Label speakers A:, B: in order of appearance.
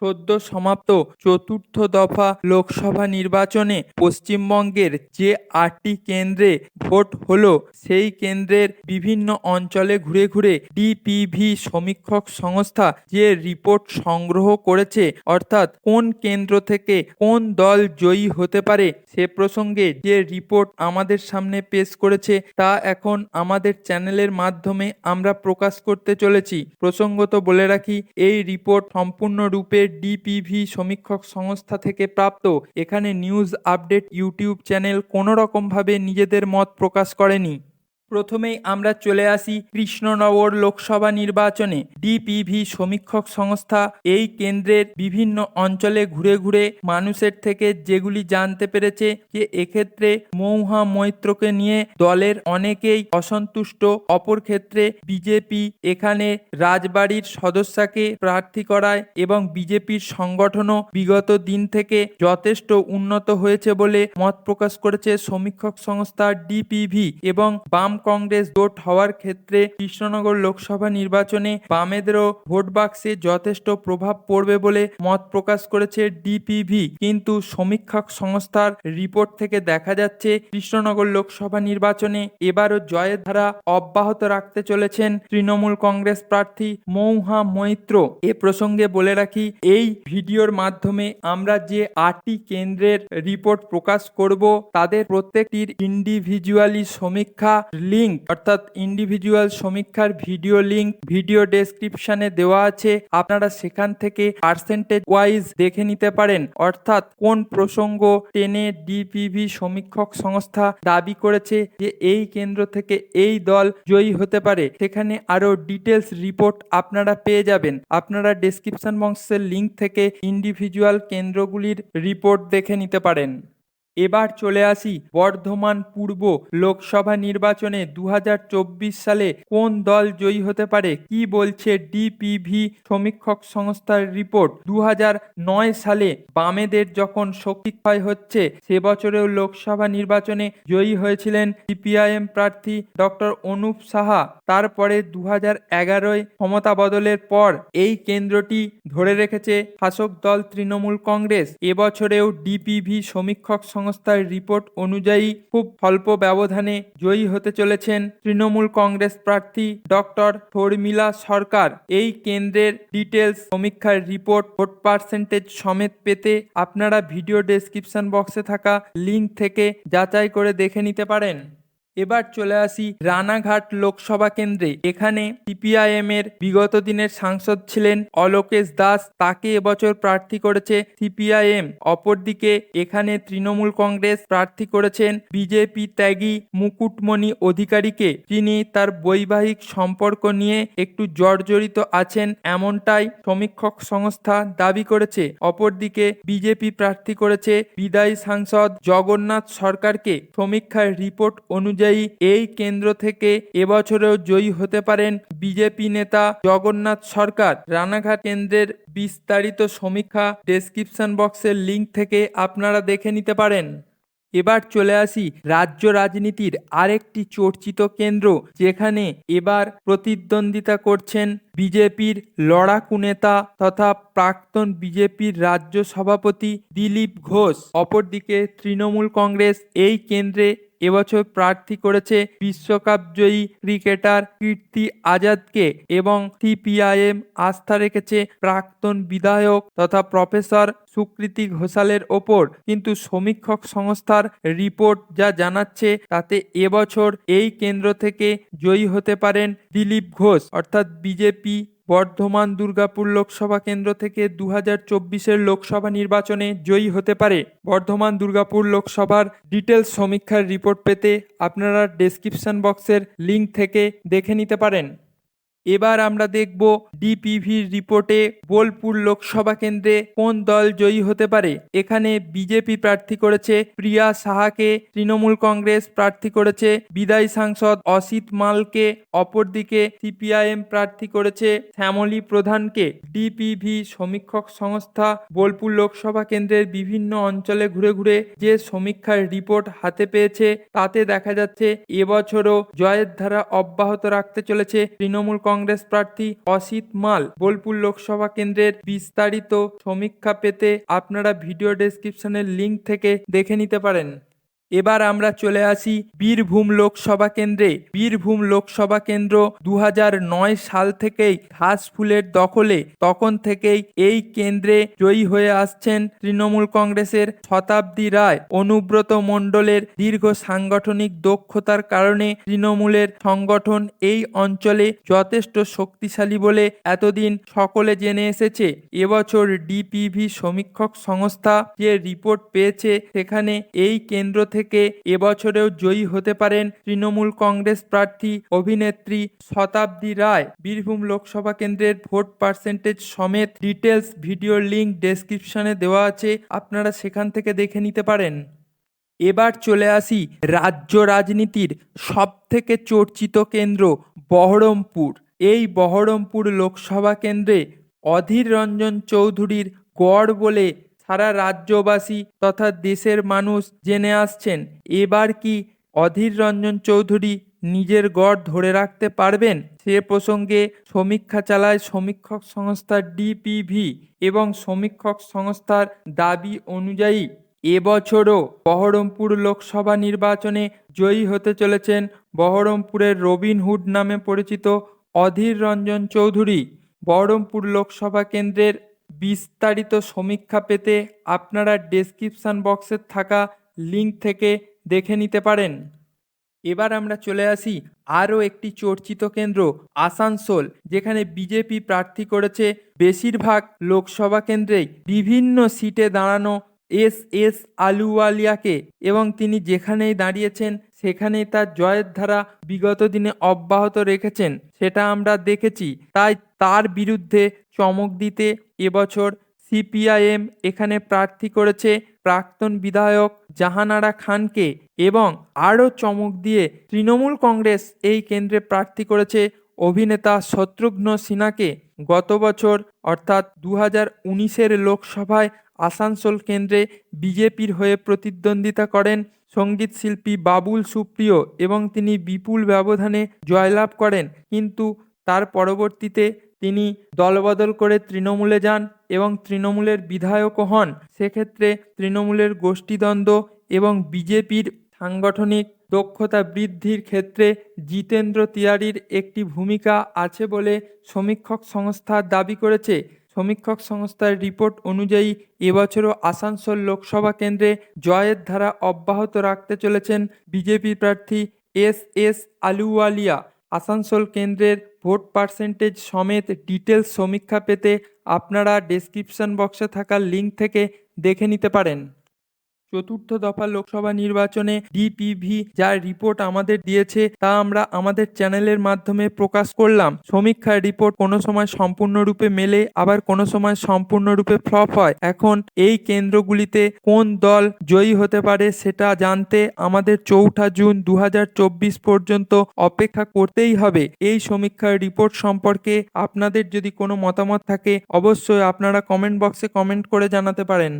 A: সদ্য সমাপ্ত চতুর্থ দফা লোকসভা নির্বাচনে পশ্চিমবঙ্গের যে আটটি কেন্দ্রে ভোট হলো, সেই কেন্দ্রের বিভিন্ন অঞ্চলে ঘুরে ঘুরে ডিপিভি সমীক্ষক সংস্থা যে রিপোর্ট সংগ্রহ করেছে, অর্থাৎ কোন কেন্দ্র থেকে কোন দল জয়ী হতে পারে, সে প্রসঙ্গে যে রিপোর্ট আমাদের সামনে পেশ করেছে, তা এখন আমাদের চ্যানেলের মাধ্যমে আমরা প্রকাশ করতে চলেছি। প্রসঙ্গত বলে রাখি, এই রিপোর্ট সম্পূর্ণরূপে ডিপিভি সমীক্ষক সংস্থা থেকে প্রাপ্ত। এখানে নিউজ আপডেট ইউটিউব চ্যানেল কোনো রকমভাবে নিজেদের মত প্রকাশ করেনি। প্রথমেই আমরা চলে আসি কৃষ্ণনগর লোকসভা নির্বাচনে। ডিপিভি সমীক্ষক সংস্থা এই কেন্দ্রের বিভিন্ন অঞ্চলে ঘুরে ঘুরে মানুষের থেকে যেগুলি জানতে পেরেছে যে এক্ষেত্রে মৌহা মৈত্রকে নিয়ে দলের অনেকেই অসন্তুষ্ট। অপর ক্ষেত্রে বিজেপি এখানে রাজবাড়ির সদস্যকে প্রার্থী করায় এবং বিজেপির সংগঠনও বিগত দিন থেকে যথেষ্ট উন্নত হয়েছে বলে মত প্রকাশ করেছে সমীক্ষক সংস্থা ডিপিভি এবং বাম কংগ্রেস জোট হওয়ার ক্ষেত্রে কৃষ্ণনগর লোকসভা নির্বাচনে বামেদেরও ভোট বাক্সে যথেষ্ট প্রভাব পড়বে বলে মত প্রকাশ করেছে ডিপিভি। কিন্তু সমীক্ষক সংস্থার রিপোর্ট থেকে দেখা যাচ্ছে, কৃষ্ণনগর লোকসভা নির্বাচনে এবারও জয়ের ধারা অব্যাহত রাখতে চলেছেন তৃণমূল কংগ্রেস প্রার্থী মৌহা মৈত্র। এ প্রসঙ্গে বলে রাখি, এই ভিডিওর মাধ্যমে আমরা যে আটটি কেন্দ্রের রিপোর্ট প্রকাশ করব, তাদের প্রত্যেকটির ইন্ডিভিজুয়ালি সমীক্ষা লিঙ্ক অর্থাৎ ইন্ডিভিজুয়াল সমীক্ষার ভিডিও লিঙ্ক ভিডিও ডেসক্রিপশনে দেওয়া আছে। আপনারা সেখান থেকে পার্সেন্টেজ ওয়াইজ দেখে নিতে পারেন, অর্থাৎ কোন প্রসঙ্গ টেনে ডিপিভি সমীক্ষক সংস্থা দাবি করেছে যে এই কেন্দ্র থেকে এই দল জয়ী হতে পারে। সেখানে আরও ডিটেলস রিপোর্ট আপনারা পেয়ে যাবেন। আপনারা ডেসক্রিপশন বক্সের লিঙ্ক থেকে ইন্ডিভিজুয়াল কেন্দ্রগুলির রিপোর্ট দেখে নিতে পারেন। এবার চলে আসি বর্ধমান পূর্ব লোকসভা নির্বাচনে দুহাজার চব্বিশ সালে কোন দল জয়ী হতে পারে, কি বলছে ডিপিভি সমীক্ষক সংস্থার রিপোর্ট। দু হাজার নয় সালে বামেদের যখন শক্তিক্ষয় হচ্ছে, সে বছরেও লোকসভা নির্বাচনে জয়ী হয়েছিলেন সিপিআইএম প্রার্থী ডক্টর অনুপ সাহা। তারপরে দু হাজার এগারোয় ক্ষমতা বদলের পর এই কেন্দ্রটি ধরে রেখেছে শাসক দল তৃণমূল কংগ্রেস। এবছরেও ডিপিভি সমীক্ষক সংস্থার রিপোর্ট অনুযায়ী খুব অল্প ব্যবধানে জয়ী হতে চলেছেন তৃণমূল কংগ্রেস প্রার্থী ডক্টর শর্মিলা সরকার। এই কেন্দ্রের ডিটেলস সমীক্ষার রিপোর্ট ভোট পার্সেন্টেজ সমেত পেতে আপনারা ভিডিও ডেসক্রিপশন বক্সে থাকা লিঙ্ক থেকে যাচাই করে দেখে নিতে পারেন। এবার চলে আসি রানাঘাট লোকসভা কেন্দ্রে। এখানে সিপিআইএম এর বিগত দিনের সাংসদ ছিলেন অলোকেশ দাস। তাকে এবছর প্রার্থী করেছে সিপিআইএম। অপরদিকে এখানে তৃণমূল কংগ্রেস প্রার্থী করেছেন বিজেপি ত্যাগী মুকুটমণি অধিকারীকে। তিনি তার বৈবাহিক সম্পর্ক নিয়ে একটু জর্জরিত আছেন এমনটাই সমীক্ষক সংস্থা দাবি করেছে। অপরদিকে বিজেপি প্রার্থী করেছে বিদায়ী সাংসদ জগন্নাথ সরকারকে। সমীক্ষার রিপোর্ট অনুযায়ী এই কেন্দ্র থেকে এবছরেও জয়ী হতে পারেন বিজেপি নেতা জগন্নাথ সরকার। রানাঘাট কেন্দ্রের বিস্তারিত সমীক্ষা ডেসক্রিপশন বক্সের লিঙ্ক থেকে আপনারা দেখে নিতে পারেন। এবার চলে আসি রাজ্য রাজনীতির আরেকটি চর্চিত কেন্দ্র, যেখানে এবার প্রতিদ্বন্দ্বিতা করছেন বিজেপির লড়াকু নেতা তথা প্রাক্তন বিজেপির রাজ্য সভাপতি দিলীপ ঘোষ। অপরদিকে তৃণমূল কংগ্রেস এই কেন্দ্রে এবছর প্রার্থী করেছে বিশ্বকাপ জয়ী ক্রিকেটার কীর্তি আজাদকে এবং সিপিআইএম আস্থা রেখেছে প্রাক্তন বিধায়ক তথা প্রফেসর সুকৃতি ঘোষালের ওপর। কিন্তু সমীক্ষক সংস্থার রিপোর্ট যা জানাচ্ছে তাতে এবছর এই কেন্দ্র থেকে জয়ী হতে পারেন দিলীপ ঘোষ, অর্থাৎ বিজেপি বর্ধমান দুর্গাপুর লোকসভা কেন্দ্র থেকে দু হাজার চব্বিশের লোকসভা নির্বাচনে জয়ী হতে পারে। বর্ধমান দুর্গাপুর লোকসভার ডিটেলস সমীক্ষার রিপোর্ট পেতে আপনারা ডেসক্রিপশন বক্সের লিঙ্ক থেকে দেখে নিতে পারেন। এবার আমরা দেখব ডিপিভির রিপোর্টে বোলপুর লোকসভা কেন্দ্রে কোন দল জয়ী হতে পারে। এখানে বিজেপি প্রার্থী করেছে প্রিয়া সাহাকে, তৃণমূল কংগ্রেস প্রার্থী করেছে বিদায়ী সাংসদ অসিত মালকে, অপরদিকে সিপিআইএম প্রার্থী করেছে শ্যামলী প্রধানকে। ডিপিভি সমীক্ষক সংস্থা বোলপুর লোকসভা কেন্দ্রের বিভিন্ন অঞ্চলে ঘুরে ঘুরে যে সমীক্ষার রিপোর্ট হাতে পেয়েছে, তাতে দেখা যাচ্ছে এবছরও জয়ের ধারা অব্যাহত রাখতে চলেছে তৃণমূল কংগ্রেস কংগ্রেস প্রার্থী অসিত মাল। বোলপুর লোকসভা কেন্দ্রের বিস্তারিত সমীক্ষা পেতে আপনারা ভিডিও ডেসক্রিপশনের লিঙ্ক থেকে দেখে নিতে পারেন। এবার আমরা চলে আসি বীরভূম লোকসভা কেন্দ্রে। বীরভূম লোকসভা কেন্দ্র দু সাল থেকেই ঘাসফুলের দখলে, তখন থেকেই এই কেন্দ্রে জয়ী হয়ে আসছেন তৃণমূল কংগ্রেসের শতাব্দী রায়। অনুব্রত মণ্ডলের দীর্ঘ সাংগঠনিক দক্ষতার কারণে তৃণমূলের সংগঠন এই অঞ্চলে যথেষ্ট শক্তিশালী বলে এতদিন সকলে জেনে এসেছে। এবছর ডিপিভি সমীক্ষক সংস্থা যে রিপোর্ট পেয়েছে, সেখানে এই কেন্দ্র থেকে এবছরেও জয়ী হতে পারেন তৃণমূল কংগ্রেস প্রার্থী, অভিনেত্রী শতাব্দী রায়। বীরভূম লোকসভা কেন্দ্রের ভোট পার্সেন্টেজ সমেত ডিটেলস ভিডিও লিঙ্ক ডেসক্রিপশনে দেওয়া আছে, আপনারা সেখান থেকে দেখে নিতে পারেন। এবার চলে আসি রাজ্য রাজনীতির সবথেকে চর্চিত কেন্দ্র, বহরমপুর। এই বহরমপুর লোকসভা কেন্দ্রে অধীর রঞ্জন চৌধুরীর গড় বলে সারা রাজ্যবাসী তথা দেশের মানুষ জেনে আসছেন, এবার কি অধীর রঞ্জন চৌধুরী নিজের গড় ধরে রাখতে পারবেন? সে প্রসঙ্গে সমীক্ষা চালায় সমীক্ষক সংস্থা ডিপিভি এবং সমীক্ষক সংস্থার দাবি অনুযায়ী, এবছরও বহরমপুর লোকসভা নির্বাচনে জয়ী হতে চলেছেন বহরমপুরের রবিনহুড নামে পরিচিত অধীর রঞ্জন চৌধুরী। বহরমপুর লোকসভা কেন্দ্রের বিস্তারিত সমীক্ষা পেতে আপনারা ডেসক্রিপশন বক্সে থাকা লিঙ্ক থেকে দেখে নিতে পারেন। এবার আমরা চলে আসি আরও একটি চর্চিত কেন্দ্র, আসানসোল, যেখানে বিজেপি প্রার্থী করেছে বেশিরভাগ লোকসভা কেন্দ্রেই বিভিন্ন সিটে দাঁড়ানো এস এস আলুওয়ালিয়াকে এবং তিনি যেখানেই দাঁড়িয়েছেন, সেখানেই তার জয়ের ধারা বিগত দিনে অব্যাহত রেখেছেন। সেটা আমরা দেখেছি। তাই তার বিরুদ্ধে চমক দিতে এবছর সিপিআইএম এখানে প্রার্থী করেছে প্রাক্তন বিধায়ক জাহানারা খানকে এবং আরও চমক দিয়ে তৃণমূল কংগ্রেস এই কেন্দ্রে প্রার্থী করেছে অভিনেতা শত্রুঘ্ন সিনহাকে। গত বছর, অর্থাৎ দু হাজার লোকসভায় আসানসোল কেন্দ্রে বিজেপির হয়ে প্রতিদ্বন্দ্বিতা করেন সংগীত শিল্পী বাবুল সুপ্রিয় এবং তিনি বিপুল ব্যবধানে জয়লাভ করেন। কিন্তু তার পরবর্তীতে তিনি দলবদল করে তৃণমূলে যান এবং তৃণমূলের বিধায়কও হন। সেক্ষেত্রে তৃণমূলের গোষ্ঠীদ্বন্দ্ব এবং বিজেপির সাংগঠনিক দক্ষতা বৃদ্ধির ক্ষেত্রে জিতেন্দ্র তিওয়ারির একটি ভূমিকা আছে বলে সমীক্ষক সংস্থা দাবি করেছে। সমীক্ষক সংস্থার রিপোর্ট অনুযায়ী এবছরও আসানসোল লোকসভা কেন্দ্রে জয়ের ধারা অব্যাহত রাখতে চলেছেন বিজেপি প্রার্থী এস এস আলুওয়ালিয়া। আসানসোল কেন্দ্রের ভোট পার্সেন্টেজ সমেত ডিটেলস সমীক্ষা পেতে আপনারা ডেসক্রিপশন বক্সে থাকা লিঙ্ক থেকে দেখে নিতে পারেন। চতুর্থ দফা লোকসভা নির্বাচনে ডিপিভি যার রিপোর্ট আমাদের দিয়েছে, তা আমরা আমাদের চ্যানেলের মাধ্যমে প্রকাশ করলাম। সমীক্ষার রিপোর্ট কোনো সময় সম্পূর্ণরূপে মেলে, আবার কোনো সময় সম্পূর্ণরূপে ফ্লপ হয়। এখন এই কেন্দ্রগুলিতে কোন দল জয়ী হতে পারে সেটা জানতে আমাদের চৌঠা জুন দু হাজার চব্বিশ পর্যন্ত অপেক্ষা করতেই হবে। এই সমীক্ষার রিপোর্ট সম্পর্কে আপনাদের যদি কোনো মতামত থাকে, অবশ্যই আপনারা কমেন্ট বক্সে কমেন্ট করে জানাতে পারেন।